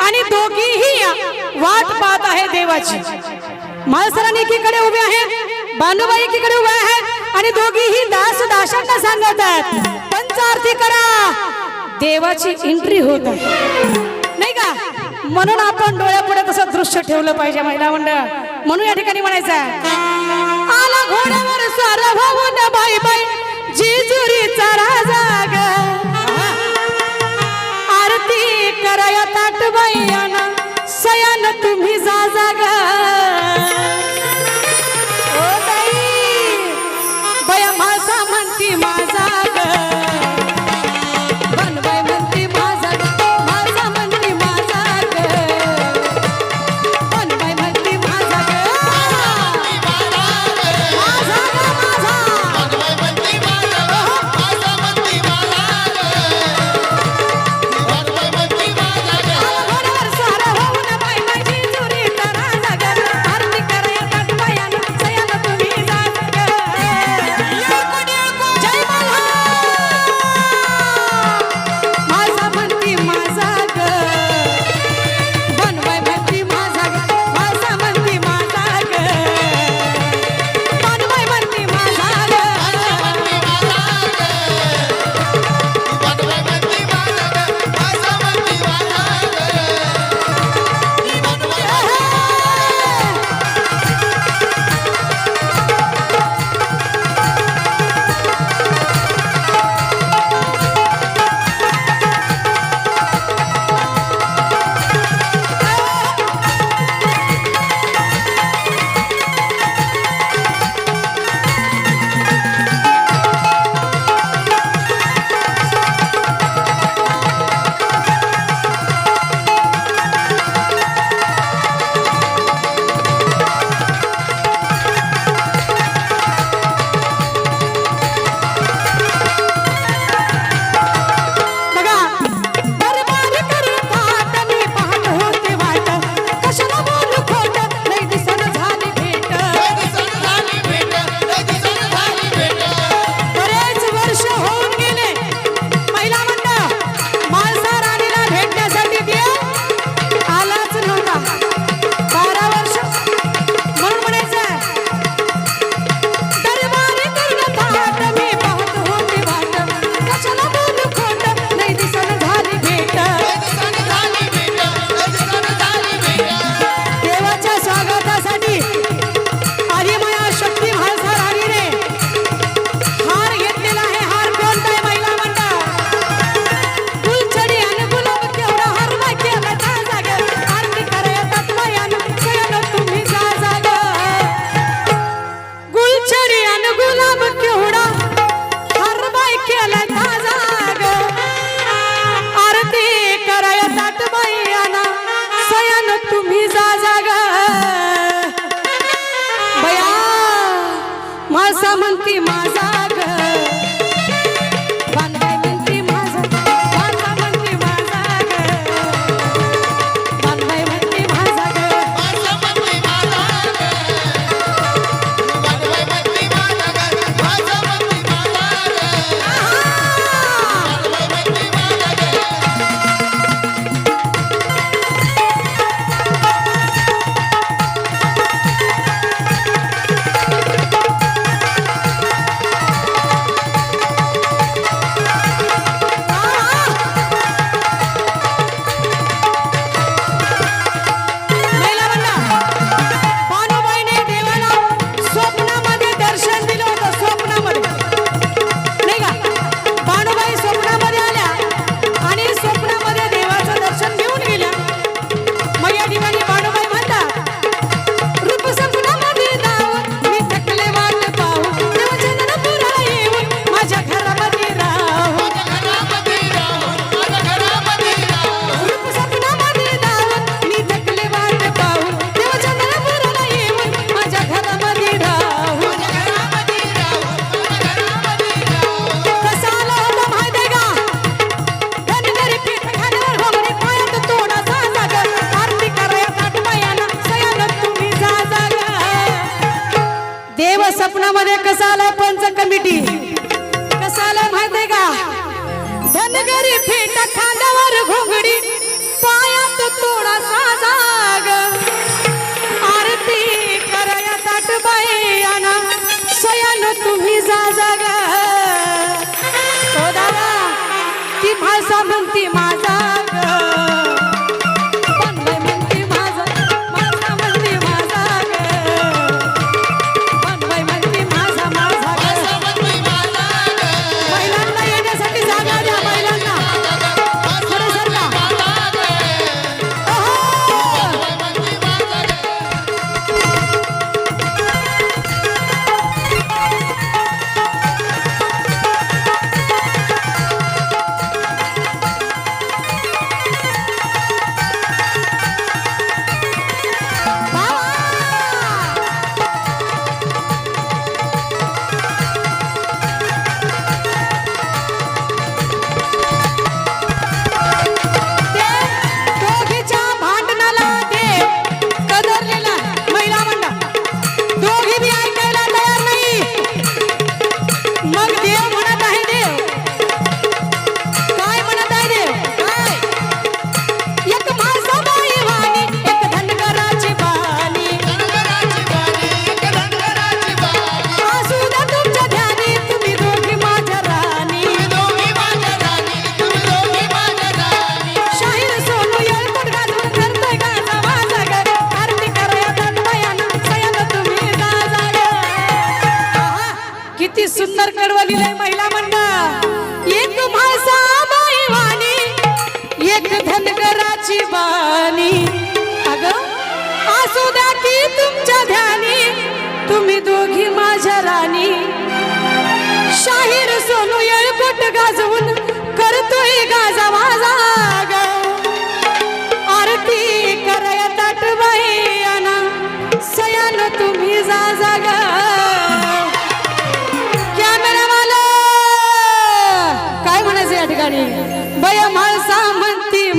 आणि दोघीही वाट पाहत आहे देवाची. माळसरांनी एकीकडे उभे आहे बानुबाई एकीकडे उभे आहे आणि दोघीही दास दाशांना सांगत आहेत. पंचारती करा. देवाची एंट्री होत. आहे नाही का? म्हणून आपण डोळ्यापुढे तसं दृश्य ठेवलं पाहिजे महिला मंडळ. म्हणून या ठिकाणी म्हणायचं आहे. आला घोड्यावर स्वार होऊन बाई बाई जेजुरीचा राजा ग. आरती कराया ताट कसा आलाय पंच कमिटी कसा आलाय माहितीये का? धनगरी फेट खांद्यावर घोंगडी पायात तोडा साग आरती करया ताट बाईना सयान तुम्ही जा जागा. ओ दादा ती माणसा म्हणती mugging. देवाची बाणी. अग असू द्या की तुमच्या ध्यानी तुम्ही दोघी माझ्या राणी. शाहीर सोनू येळकोट गाजवून करतोय गाजा माझा आरती करया ताटबाई आना सयान तुम्ही जा जागा कॅमेरावाला काय म्हणायचं या ठिकाणी? बय माणसा म्हणती